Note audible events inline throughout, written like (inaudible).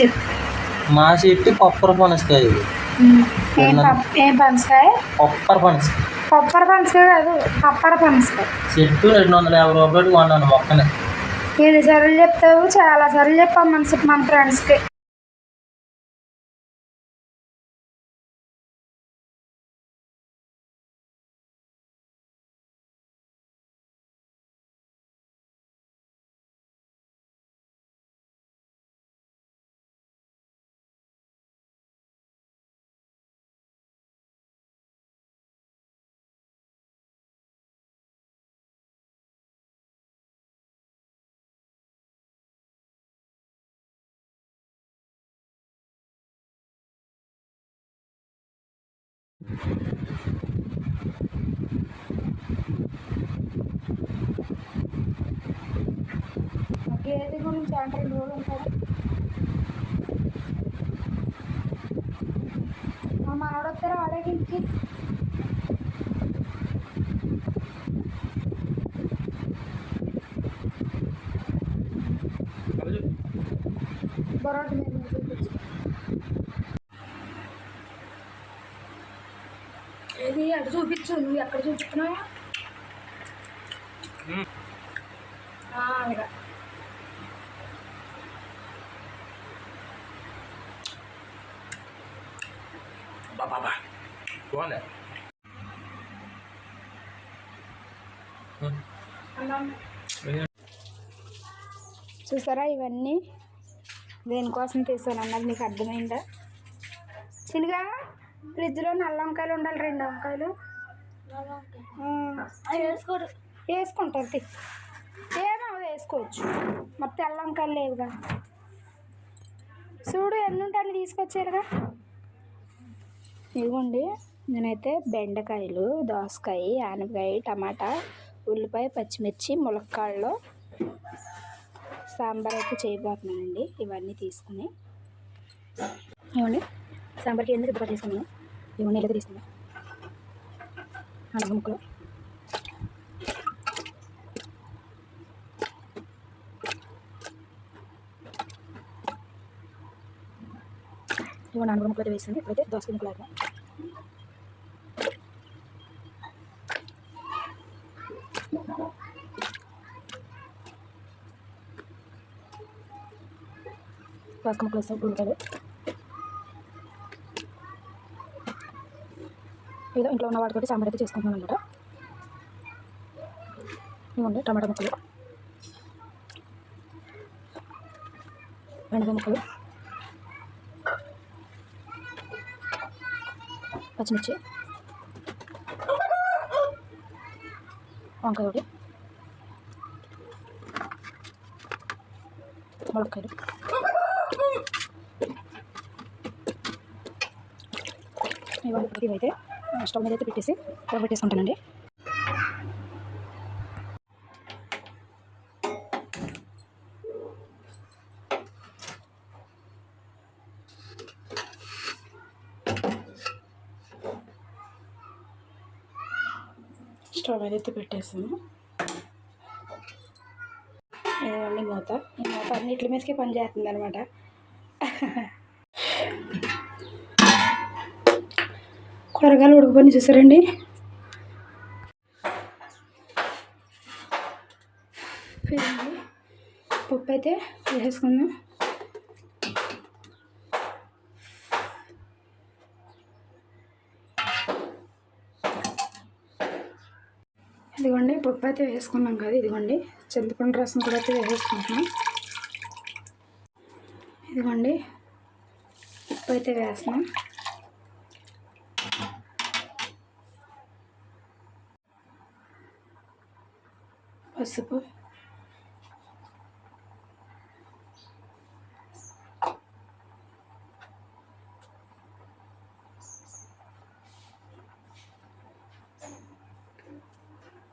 చెప్పు. మా చెట్టు కొప్పర పనసకాయ ఇది. ఏం పనసకాయ? కొప్పర పనసకాయ. కొబ్బరి పనసకాయ కాదు పప్పర పనసకాయ. చెట్టు రెండు వందల యాభై రూపాయలు కొన్నాను మొక్కనే. ఏడు సార్లు చెప్తావు? చాలా సార్లు చెప్పావు మనసు మన ఫ్రెండ్స్కి గేదె గురించి అంటే రెండు రోజులు ఉంటాడు మా మనోడు అడగించి వాడేకి మీద నుంచి చూపించు. ఏది అటు చూపించు నువ్వు ఎక్కడ బాగుంది చూసారా ఇవన్నీ? దేనికోసం తీసాను అన్నది మీకు అర్థమైందా? చిన్నగా ఫ్రిడ్జ్లో నల్ల వంకాయలు ఉండాలి రెండు వంకాయలు. వేసుకుంటారు తి. ఏమో వేసుకోవచ్చు. మరి తెల్ల వంకాయలు లేవుగా. చూడు ఎన్ని ఉంటే అన్ని తీసుకొచ్చారుగా. ఇదిగోండి నేనైతే బెండకాయలు దోసకాయ ఆనపకాయ టమాటా ఉల్లిపాయ పచ్చిమిర్చి ములక్కాళ్ళు సాంబార్ అయితే చేయబోతున్నానండి. ఇవన్నీ తీసుకుని. ఇవ్వండి. సాంబార్కి ఎందుకు ఇప్పుడు తీసుకున్నాను? ఇవన్నీ ఇలా తీసుకున్నాను. అన్నం ముక్కలు ఇవ్వండి నాలుగు ముక్కలు అయితే వేసింది ఇప్పుడైతే దోసకాయ ముక్కలు వేద్దాం. దోసకాయ ముక్కలు వేస్తాం ఉల్లిపాయలు. ఏదో ఇంట్లో ఉన్న వాటితోటి సాంబార్ అయితే చేసుకుంటున్నాను అనమాట ఇవ్వండి టమాటా ముక్కలు. బెండకాయ ముక్కలు. పచ్చిమిర్చి. వంకాయ ఒకటి ములక్కాయలు ఇవన్నీ ఇవైతే. స్టవ్ మీద అయితే పెట్టేసి పొగ పెట్టేసుకుంటానండి. స్టవ్ మీద అయితే పెట్టేసాను. ఇదండి మూత? ఈ మూత అన్నిటి మీదకి పని చేస్తుంది అనమాట (laughs) కూరగాయలు ఉడికిపోయి చూసారండి పప్పు అయితే వేసేసుకుందాం. ఇదిగోండి పప్పు అయితే వేసుకున్నాం కదా ఇదిగోండి. చింతపండు రసం కూడా అయితే వేసేసుకుంటున్నాం. ఇదిగోండి ఉప్పు అయితే వేస్తున్నాం. పసుపు.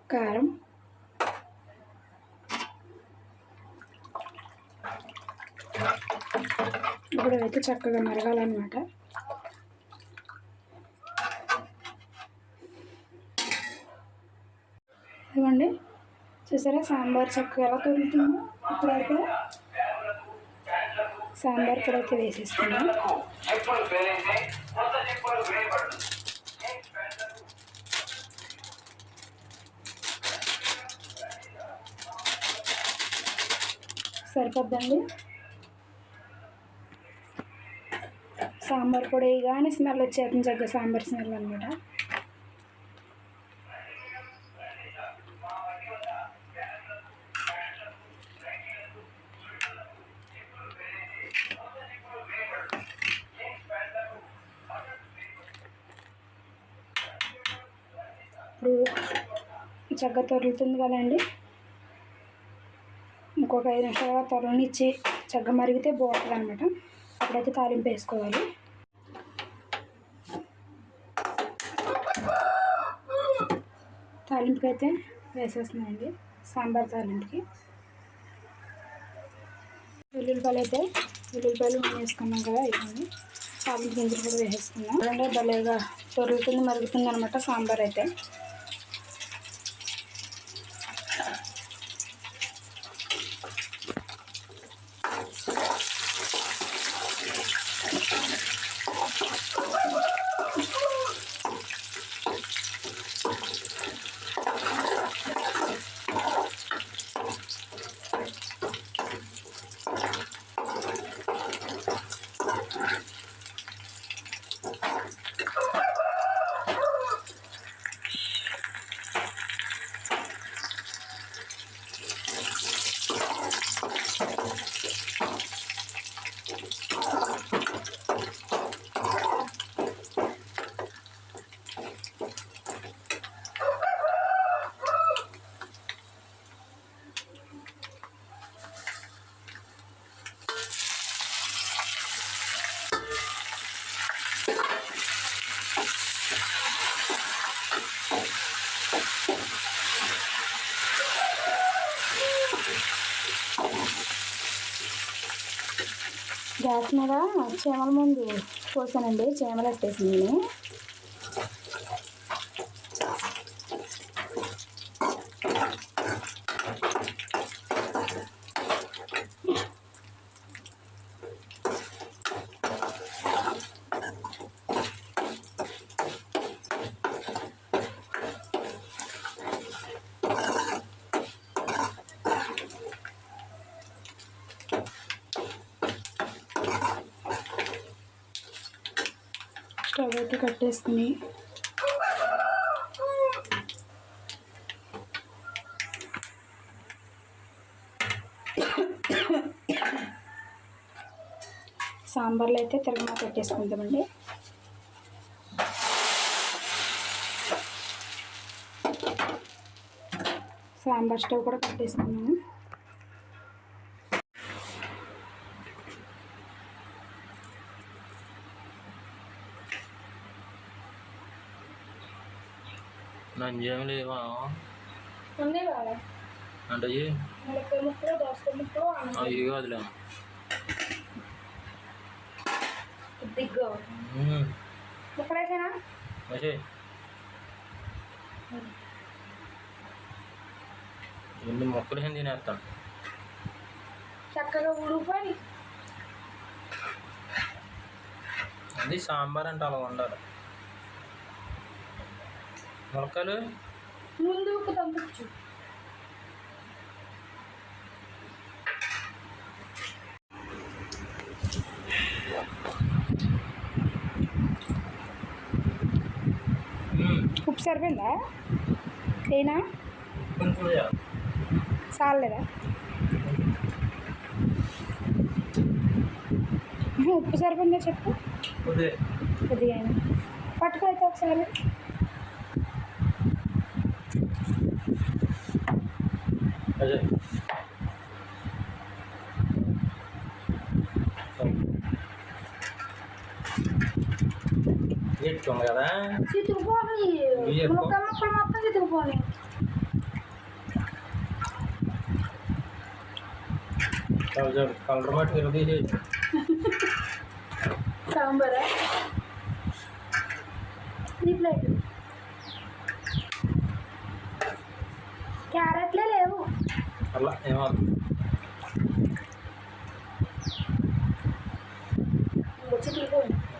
కారం. ఇప్పుడు అయితే చక్కగా మరగాలన్నమాట ఇదిగోండి చూసారా? సాంబార్ చక్కగా ఎలా తొలుతుందో ఇప్పుడైతే సాంబార్ కూడా అయితే వేసేసుకున్నాం సరిపోద్దండి. సాంబార్ కూడా కానీ స్మెల్ వచ్చేస్తుంది చక్కగా సాంబార్ స్మెల్ అనమాట ఇప్పుడు చక్కగా తొరులుతుంది కదండి. ఇంకొక ఐదు నిమిషాలు త్వరనిచ్చి చక్కగా మరిగితే బాగుంటుంది అనమాట అప్పుడైతే తాలింపు వేసుకోవాలి. తాలింపుకి అయితే వేసేస్తున్నాయండి సాంబార్ తాలింపుకి. వెల్లుల్లిపాయలు అయితే వెల్లుల్లిపాయలు వేసుకున్నాం కదా అయిపోయింది తాలింపు గింజలు కూడా వేసేసుకున్నాం. అంటే భలేగా తొరుగుతుంది మరుగుతుంది అనమాట సాంబార్ అయితే. గ్యాస్ మీద చేమల ముందు పోసానండి. చీమలు ఎట్టేసింది స్టవ్ అయితే కట్టేసుకుని సాంబార్లో అయితే తిరగమా పెట్టేసుకుంటామండి సాంబార్ స్టవ్ కూడా కట్టేసుకున్నాము నంజేం లేవా ఉంది కదా అంటే ఇయ్యి. ములక్కాయ ముక్కలు దోసకాయ ముక్కలు ఆ, ఇవి కాదులే దిగ్గు ఉమ్, ముక్కలేసేనా వేసేయ్. ఎన్ని మొక్కలు ఏం తినేస్తాను చక్కగా ఉడిపోయి అది సాంబార్ అంటే అలా ఉండాలి మొలకలు ముందు పంపించు ఉప్పు సరిపోయిందా? ఏనా. చాలేదా ఉప్పు సరిపోయిందా చెప్పు? కొద్దిగా పట్టుకో అయితే ఒకసారి. Gitu dong ya kan? Gitu kok nih. Kalau kamu permata gitu kok nih. Kalau jam kalau rumah di rumah ini. Sambar ya. Reply. Carrot le le. நல்லா ஏமா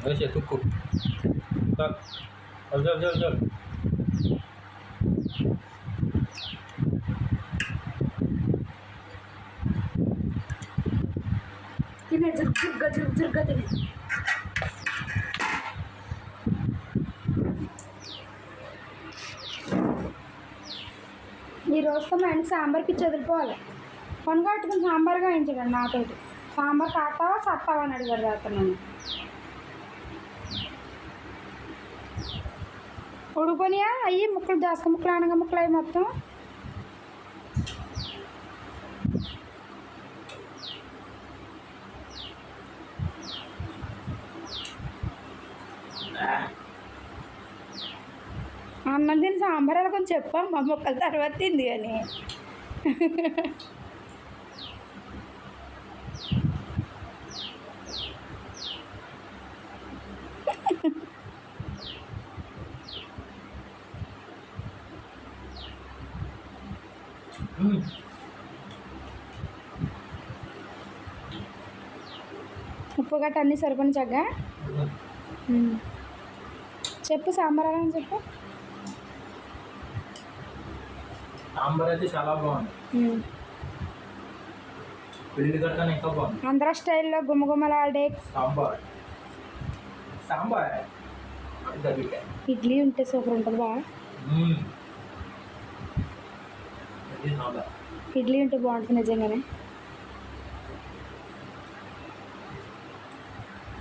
वैसे तुक्को चल चल चल चल चल तिने झुक झुक झुक झुक तिने మా ఆయన సాంబార్ పిచ్చి వదిలిపోవాలి. కొనుగొట్టుకుని సాంబార్గా గాయించడండి నాతో సాంబార్ కాస్తావా సత్తావా అని అడిగారు అతను నన్ను. ఉడుకొనియా అయ్యి ముక్కలు దోసక ముక్కలు అనగ ముక్కలు అవి మొత్తం అన్నం తిని సాంబార్ ఎలా కొంచెం చెప్పాం మా ముక్కల తర్వాత తింది కానీ మ్మ్. ఉప్పు గట్ట అన్నీ సరిపని చక్కగా. చెప్పు సాంబార్ అని చెప్పు సాంబార్ అయితే చాలా బాగుంది. పెళ్ళి కట్టాను ఇంకా బాగుంది. ఆంధ్ర స్టైల్లో గుమ్మగుమ్మలాడే సాంబార్. సాంబార్? ఇడ్లీ ఉంటే సూపర్ ఉంటుంది బా. ఇడ్లీ ఉంటే బాగుంటుంది నిజంగానే.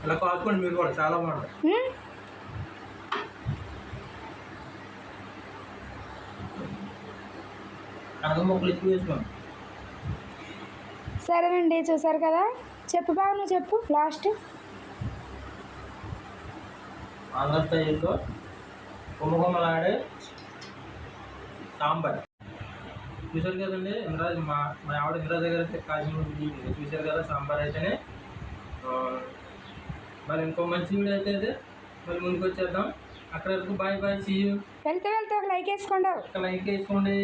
ఇలా కాల్చుకోండి మీరు కూడా చాలా బాగుంటుంది. ఎక్కువ వేసుకోండి సరేనండి చూసారు కదా? చెప్పు బాబు నువ్వు చెప్పు లాస్ట్ ఆంధ్ర స్టైల్లో గుమ్మగుమ్మలాడే సాంబార్. చూశారు కదండి ఇంద్రాజ్ మా మా ఆవిడ ఇంద్రాజ్ దగ్గర అయితే కాశ్మీర్. చూశారు కదా సాంబార్ అయితేనే. మరి ఇంకో మంచి వీడియో అయితే అదే. మరి ముందుకు వచ్చేద్దాం అక్కడ వరకు బాయ్ బాయ్ సీ వెళ్తే వెళ్తే ఒక లైక్ వేసుకోండి. లైక్ వేసుకోండి.